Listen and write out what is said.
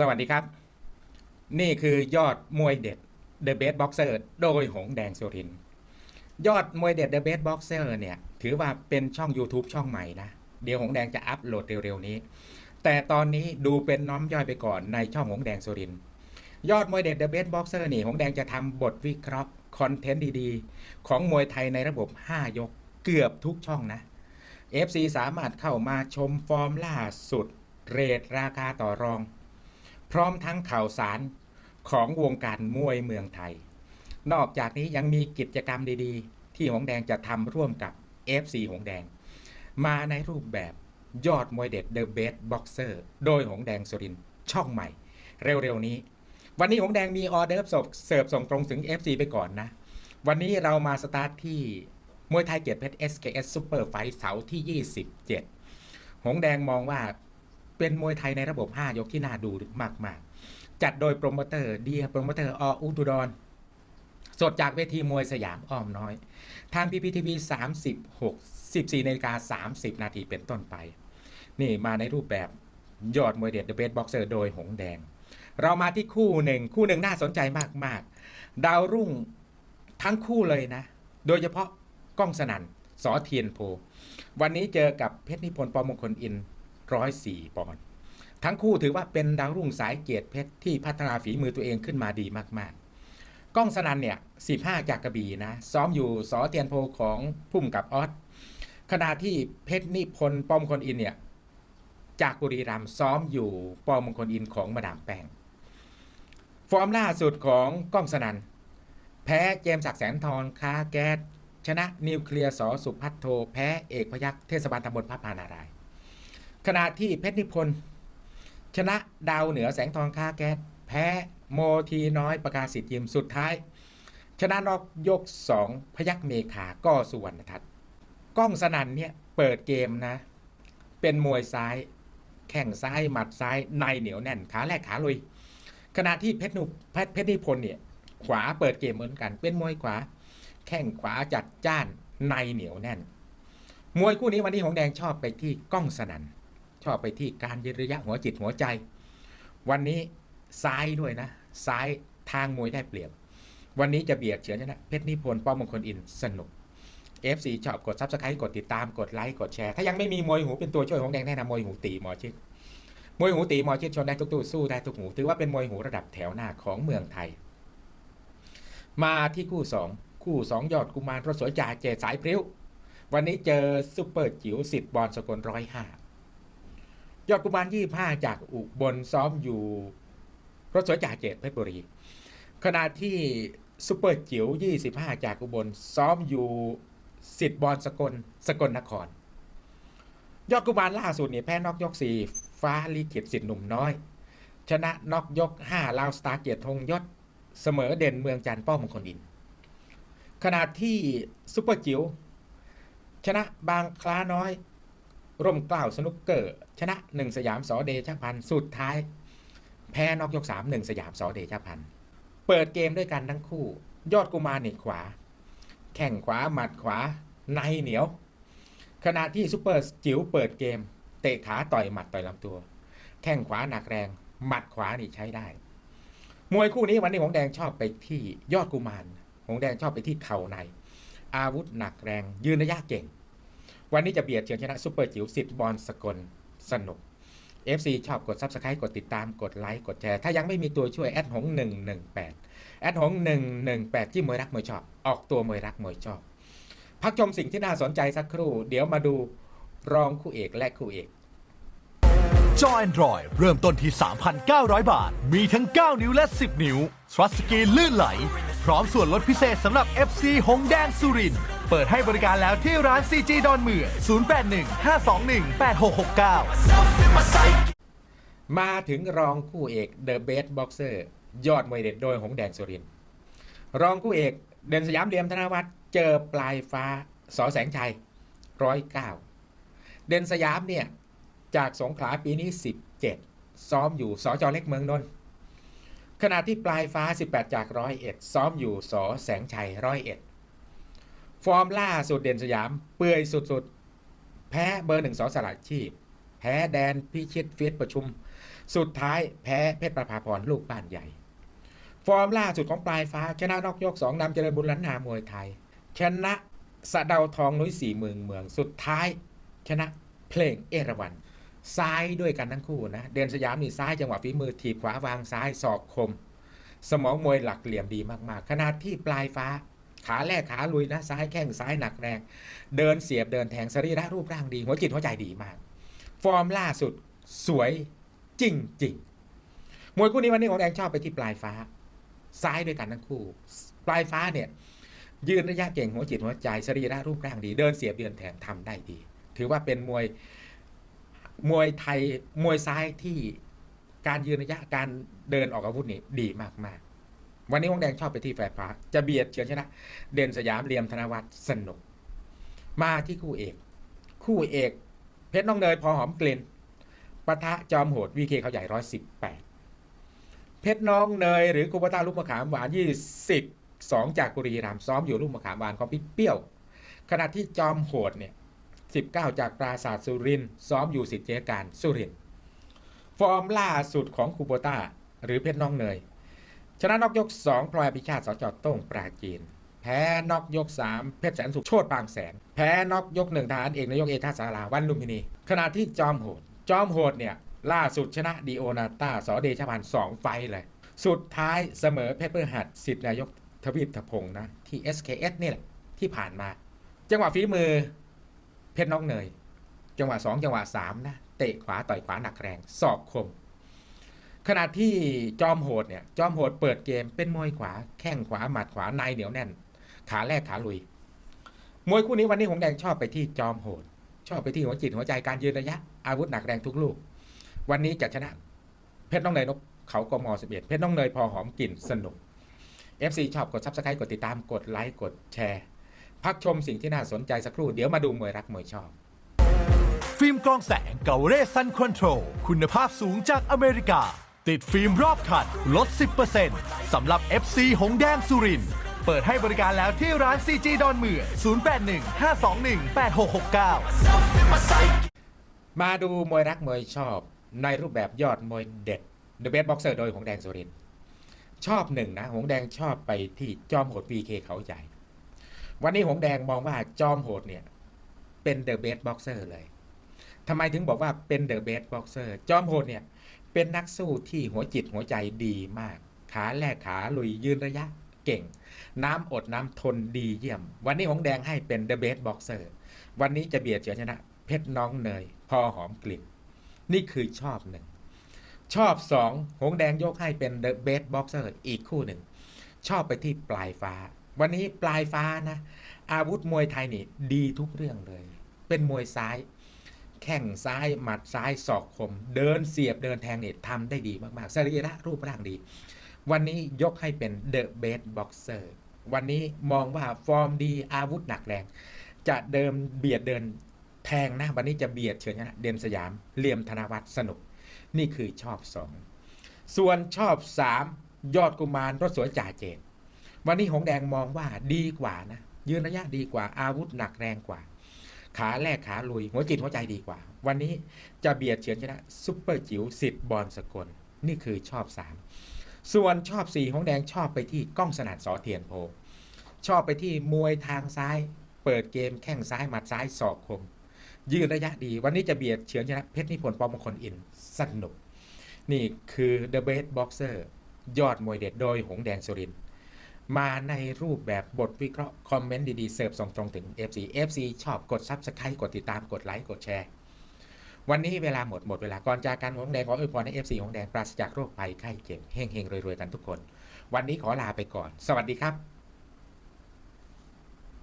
สวัสดีครับ นี่คือยอดมวยเด็ด The Best Boxer โดยหงแดงสุริน ยอดมวยเด็ด The Best Boxer เนี่ย ถือว่าเป็นช่อง YouTube ช่องใหม่นะ เดี๋ยวหงแดงจะอัปโหลดเร็วๆนี้ แต่ตอนนี้ดูเป็นน้อมย่อยไปก่อนในช่องหงแดงสุริน ยอดมวยเด็ด The Best Boxer นี่หงแดงจะทำบทวิเคราะห์คอนเทนต์ดีๆ ของมวยไทยในระบบ 5 ยกเกือบทุกช่องนะ FC สามารถเข้ามาชมฟอร์มล่าสุด เรทราคาต่อรอง พร้อมทั้งข่าวสารของวงการมวยเมืองไทย นอกจากนี้ยังมีกิจกรรมดีๆ ที่หงแดงจะทำร่วมกับ FC หงแดง มาในรูปแบบยอดมวยเด็ด The Best Boxer โดยหงแดงสุรินช่องใหม่ เร็วๆนี้ วันนี้หงแดงมีออเดอร์ฟส่งเสิร์ฟส่งตรงถึง FC ไปก่อนนะ วันนี้เรามาสตาร์ทที่มวยไทยเกียรติเพชร SKS Super Fight เสาร์ที่ 27 หงแดงมองว่า เป็นมวยไทยในระบบ 5 ยกที่น่าดูมากๆ จัดโดยโปรโมเตอร์เดียโปรโมเตอร์ออุตุดร สดจากเวทีมวยสยามอ้อมน้อย ทาง PPTV 36 14นาฬิกา30นาทีเป็นต้นไป นี่มาในรูปแบบยอดมวยเด็ด The Best Boxer โดยหงแดง เรามาที่คู่หนึ่งคู่หนึ่งน่าสนใจมากๆ ดาวรุ่งทั้งคู่เลยนะ โดยเฉพาะก้องสนันสอเทียนโพ วันนี้เจอกับเพชรนิพนธ์ปอมงคลอิน ร้อยสี่ปอนด์ทั้งคู่ถือว่าเป็นดาวรุ่งสายเกียรติเพชรที่พัฒนาฝีมือตัวเองขึ้นมาดีมากๆ ก้องสนันเนี่ย 15 จากกระบี่นะ ซ้อมอยู่สอเทียนโพของพุ่มกับออสขณะที่เพชรนิพนธ์ปอมคลอินเนี่ย จากบุรีรัมย์ซ้อมอยู่ปอมคลอินของมาดามแป้งฟอร์มล่าสุดของก้องสนันแพ้เจมส์ศักดิ์แสนทองค้าแก๊สชนะนิวเคลียร์สอสุพัฒโท แพ้เอกพยัคฆ์เทศบาลตำบลพระพานารายณ ขณะที่เพชรนิพนธ์ชนะดาวเหนือแสงทองคาแก๊สแพ้โมทีน้อยประกาศสิทธิ์ยิมสุดท้าย ชนะนอกยกสองพยัคฆ์เมฆาก็สุวรรณทัศน์ก้องสนันเนี่ยเปิดเกมนะ เป็นมวยซ้าย แข้งซ้ายหมัดซ้ายในเหนียวแน่นขาแรกขาลุย ขณะที่เพชรนุเพชรเพชรนิพนธ์เนี่ยขวาเปิดเกมเหมือนกันเป็นมวยขวา แข้งขวาจัดจ้านในเหนียวแน่น มวยคู่นี้วันนี้ของแดงชอบไปที่ก้องสนัน ชอบไปที่การยืนระยะหัวจิตหัวใจ วันนี้ซ้ายด้วยนะ ซ้ายทางมวยได้เปรียบ วันนี้จะเบียดเฉือนชนะเพชรนิพนธ์ป้อมมงคลอินสนุก FC ชอบกดซับสไครต์กดติดตามกดไลค์กดแชร์ ถ้ายังไม่มีมวยหูเป็นตัวช่วยของแดงแนะนำมวยหูตีหมอชิดมวยหูตีหมอชิดชนได้ทุกตู้สู้ได้ทุกหูถือว่าเป็นมวยหูระดับแถวหน้าของเมืองไทย มาที่คู่สองคู่สองยอดกุมารรถสวยจ่าเจสายพริ้ววันนี้เจอซุปเปอร์จิ๋วสิทธิ์บอลสกลร้อยห้า ยอดกุมารยี่ห้าจากอุบลซ้อมอยู่รถสวยจ่าเจตเพชรบุรี ขณะที่ซุปเปอร์จิ๋ว25 จากอุบลซ้อมอยู่สิทธิ์บอลสกลสกลนคร ยอดกุมารล่าสุดเนี่ยแพ้นอกยก4ฟ้าลิขิตสิทธิ์หนุ่มน้อย ชนะนอกยก5ลาวสตาร์เกียรติธงยศเสมอเด่นเมืองจันทร์ป้อมงคลอิน ขณะที่ซุปเปอร์จิ๋วชนะบางคล้าน้อย ร่มเกล้าวสนุกเกอร์ ชนะหนึ่งสยามสอเดชพันธ์สุดท้าย แพ้นอกยก3 1สยามสอเดชพันธ์เปิดเกมด้วยกันทั้งคู่ ยอดกุมารนี่ขวา แข่งขวาหมัดขวา ในเหนียว ขณะที่ซุปเปอร์จิ๋วเปิดเกม เตะขาต่อยหมัดต่อยลำตัว แข้งขวาหนักแรง หมัดขวานี่ใช้ได้ มวยคู่นี้วันนี้หงแดงชอบไปที่ยอดกุมารหงแดงชอบไปที่เข่าใน อาวุธหนักแรงยืนระยะเก่ง วันนี้จะเบียดเฉือนชนะซุปเปอร์จิ๋วสิทธิ์บอลสกลสนุก FC ชอบกด Subscribe กดติดตามกดไลค์กดแชร์ ถ้ายังไม่มีตัวช่วยแอดหง118แอดหง118ที่มวยรักมวยชอบ ออกตัวมวยรักมวยชอบ พักชมสิ่งที่น่าสนใจสักครู่ เดี๋ยวมาดูรองคู่เอกและคู่เอกจอ Android เริ่มต้นที่ 3,900 บาท มีทั้ง 9 นิ้วและ 10 นิ้ว ทรัสกีลื่นไหล พร้อมส่วนลดพิเศษสำหรับ FC หงแดงสุรินทร์ เปิดให้บริการแล้วที่ร้าน CG ดอนเมือง0815218669มาถึงรองคู่เอก The Best Boxer ยอดมวยเด็ดโดยหงแดงสุริน รองคู่เอกเด่นสยามเดียมธนวัฒน์เจอปลายฟ้าสอแสงชัยร้อยเก้าเด่นสยามเนี่ย จากสงขลาปีนี้ 17 ซ้อมอยู่สอจอเล็กเมืองนนท์ขณะที่ปลายฟ้า 18 จากร้อยเอ็ดซ้อมอยู่สอแสงชัยร้อยเอ็ด ฟอร์มล่าสุดเด่นสยาม เปื่อยสุดๆ แพ้เบอร์หนึ่งสอสลัดชีพ แพ้แดนพิชิตเฟียสประชุม สุดท้ายแพ้เพชรประภาพรลูกบ้านใหญ่ ฟอร์มล่าสุดของปลายฟ้า ชนะนอกยกสองนำเจริญบุญล้านนามวยไทย ชนะสะเดาทองนุ้ยสี่เมืองเมืองสุดท้าย ชนะเพลงเอราวันซ้ายด้วยกันทั้งคู่นะ เดนสยามนี่ซ้ายจังหวะฝีมือถีบขวาวางซ้ายศอกคม สมองมวยหลักเหลี่ยมดีมากๆขณะที่ปลายฟ้า ขาแรกขาลุยนะซ้ายแข้งซ้ายหนักแรง เดินเสียบเดินแทงสรีระรูปร่างดี หัวจิตหัวใจดีมาก ฟอร์มล่าสุดสวยจริงจริงมวยคู่นี้วันนี้ของแดงชอบไปที่ปลายฟ้า ซ้ายด้วยกันทั้งคู่ ปลายฟ้าเนี่ย ยืนระยะเก่งหัวจิตหัวใจสรีระรูปร่างดี เดินเสียบเดินแทงทำได้ดี ถือว่าเป็นมวยมวยไทยมวยซ้ายที่การยืนระยะการเดินออกอาวุธนี่ดีมากๆ วันนี้วงแดงชอบไปที่แฟร์ฟ้าจะเบียดเฉือนชนะ เด่นสยามเรียมธนวัฒน์สนุก มาที่คู่เอก คู่เอก เพชรน้องเนยพอหอมกลิ่นปะทะจอมโหดวีเคเขาใหญ่ร้อยสิบแปดเพชรน้องเนยหรือคูปต้าลูกมะขามหวานยี่สิบสองจากบุรีรัมซ้อมอยู่ลูกมะขามหวานของพี่เปรี้ยว ขณะที่จอมโหดเนี่ยสิบเก้าจากปราสาทสุรินซ้อมอยู่สิทธิการสุรินฟอร์มล่าสุดของคูโบต้าหรือเพชรน้องเนย ชนะนอกยก 2 พลอยอภิชาติสจต้งปราจีน แพ้นอกยก 3 เพชรแสนสุขโชตบางแสน แพ้นอกยกหนึ่งทหารเอกนายกเอท่าสาราวันลุมพินี ขณะที่จอมโหด จอมโหดเนี่ย ล่าสุดชนะดีโอนาตาสอเดชพันสองไฟเลย สุดท้ายเสมอเพชรเพื่อหัดสิทธินายกทวีปทพงศ์นะ ที่ SKS นี่แหละที่ผ่านมา จังหวะฝีมือ เพชรน้องเนย จังหวะ 2 จังหวะ3นะเตะขวาต่อยขวาหนักแรงศอกคม ขณะที่จอมโหดเนี่ยจอมโหดเปิดเกมเป็นมวยขวา แข้งขวาหมัดขวาในเหนียวแน่น ขาแรกขาลุย มวยคู่นี้วันนี้หงแดงชอบไปที่จอมโหด ชอบไปที่หัวจิตหัวใจการยืนระยะ อาวุธหนักแรงทุกลูก วันนี้จะชนะเพชรน้องเนยนกเขากม11เพชรน้องเนยพอหอมกลิ่นสนุก FC ชอบกดซับสไครต์กดติดตามกดไลค์กดแชร์ พักชมสิ่งที่น่าสนใจสักครู่เดี๋ยวมาดูมวยรักมวยชอบฟิล์มกรองแสงเกาเรซันคอนโทรลคุณภาพสูงจากอเมริกา ติดฟิล์มรอบคันลด 10%สำหรับ FC หงแดงสุรินเปิดให้บริการแล้วที่ร้าน CG ดอนเมือง0815218669 มาดูมวยรักมวยชอบในรูปแบบยอดมวยเด็ด The Best Boxer โดยหงแดงสุรินชอบหนึ่งนะ หงแดงชอบไปที่จอมโหด VK เคเขาใหญ่วันนี้หงแดงมองว่าจอมโหดเนี่ย เป็น The Best Boxer เลยทำไมถึงบอกว่าเป็น The Best Boxer จอมโหดเนี่ย เป็นนักสู้ที่หัวจิตหัวใจดีมาก ขาแลกขาลุยยืนระยะเก่ง น้ำอดน้ำทนดีเยี่ยม วันนี้หงแดงให้เป็น The Best Boxer วันนี้จะเบียดเฉือนชนะ เพชรน้องเนย พอหอมกลิ่น นี่คือชอบหนึ่ง ชอบสองหงแดงยกให้เป็น The Best Boxer อีกคู่หนึ่ง ชอบไปที่ปลายฟ้า วันนี้ปลายฟ้านะ อาวุธมวยไทยนี่ดีทุกเรื่องเลย เป็นมวยซ้าย แข้งซ้ายหมัดซ้ายศอกคม เดินเสียบเดินแทงเนี่ยทำได้ดีมากๆสรีระรูปร่างดี วันนี้ยกให้เป็น The Best Boxer วันนี้มองว่าฟอร์มดีอาวุธหนักแรง จะเดิมเบียดเดินแทงนะ วันนี้จะเบียดเฉือนชนะเด่นสยามเหลี่ยมธนวัฒน์สนุก นี่คือชอบสองส่วนชอบสามยอดกุมารรถสวยจ่าเจนวันนี้หงแดงมองว่าดีกว่านะ ยืนระยะดีกว่าอาวุธหนักแรงกว่า ขาแรกขาลุย หัวจิตหัวใจดีกว่า วันนี้จะเบียดเฉือนชนะซุปเปอร์จิ๋วสิทธิ์บอลสกล นี่คือชอบสามส่วนชอบสี่หงแดงชอบไปที่ก้องสนัดสอเทียนโพ ชอบไปที่มวยทางซ้าย เปิดเกมแข้งซ้ายหมัดซ้ายศอกคม ยืนระยะดี วันนี้จะเบียดเฉือนชนะเพชรนิพนธ์ปอมงคลอินสนุก นี่คือ The Best Boxer ยอดมวยเด็ดโดยหงแดงสุรินทร์ มาในรูปแบบบทวิเคราะห์คอมเมนต์ดีๆ เสิร์ฟส่งตรงถึง FC FC ชอบกดซับสไครต์กดติดตามกดไลค์กดแชร์ วันนี้เวลาหมดหมดเวลาก่อนจากการหงแดงขออวยพรให้ FC หงแดงปราศจากโรคภัยไข้เจ็บเฮงเฮงรวยๆกันทุกคน วันนี้ขอลาไปก่อน สวัสดีครับ